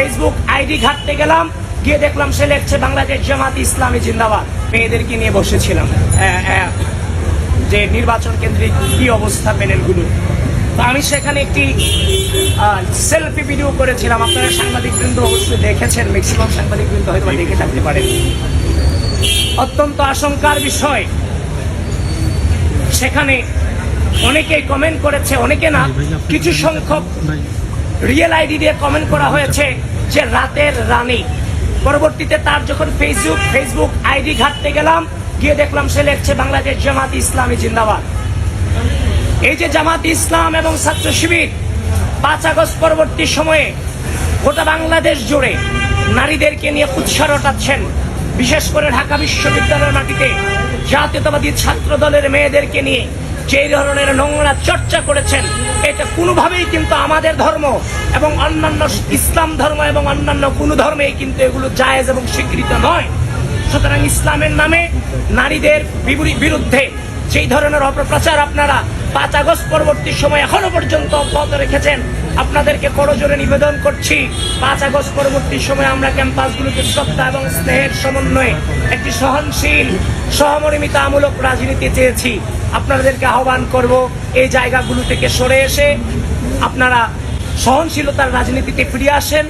Facebook ID ঘাটতে গেলাম, গিয়ে দেখলাম সে লেখছে বাংলাদেশ জামাত ইসলামী জিন্দাবাদ। মেয়েদেরকে নিয়ে বসেছিলাম। যে নির্বাচন কেন্দ্রিক কি অবস্থা প্যানেলগুলো। তো আমি সেখানে একটি সেলফি ভিডিও করেছিলাম। আপনারা সাংবাদিক বৃন্দ অবশ্যই দেখেছেন ম্যাক্সিমাম সাংবাদিক বৃন্দ হয়তো দেখে থাকতে পারেন। অত্যন্ত আশঙ্কার বিষয়। সেখানে অনেকে কমেন্ট করেছে, অনেকে না, কিছু সংখ্যক রিয়েল আইডি দিয়ে কমেন্ট করা হয়েছে। যে রাতের রানী। পরবর্তীতে তার যখন ফেসবুক ফেসবুক আইডি ঘাটতে গেলাম, গিয়ে দেখলাম সে লেখছে বাংলাদেশ জামাত ইসলামী জিন্দাবাদ। এই যে জামাত ইসলাম এবং ছাত্র শিবির, পাঁচ আগস্ট পরবর্তী সময়ে গোটা বাংলাদেশ জুড়ে নারীদেরকে নিয়ে উৎসাহ রটাচ্ছেন বিশেষ করে ঢাকা বিশ্ববিদ্যালয়ের মাটিতে জাতীয়তাবাদী ছাত্র দলের মেয়েদেরকে নিয়ে যে ধরনের নোংরা চর্চা করেছেন, এটা কোনোভাবেই কিন্তু আমাদের ধর্ম এবং অন্যান্য ইসলাম ধর্ম এবং অন্যান্য কোনো ধর্মেই কিন্তু এগুলো জায়েজ এবং স্বীকৃত নয়। সুতরাং ইসলামের নামে নারীদের বিরুদ্ধে সেই ধরনের অপপ্রচার আপনারা পাঁচ আগস্ট পরবর্তী সময় এখনও পর্যন্ত অব্যাহত রেখেছেন, আপনাদেরকে করজোরে নিবেদন করছি, পাঁচ আগস্ট পরবর্তী সময় আমরা ক্যাম্পাসগুলোকে শ্রদ্ধা এবং স্নেহের সমন্বয়ে একটি সহনশীল, সহমর্মিতামূলক রাজনীতি চেয়েছি। আপনাদেরকে আহ্বান করব এই জায়গাগুলো থেকে সরে এসে আপনারা সহনশীলতার রাজনীতিতে ফিরে আসেন।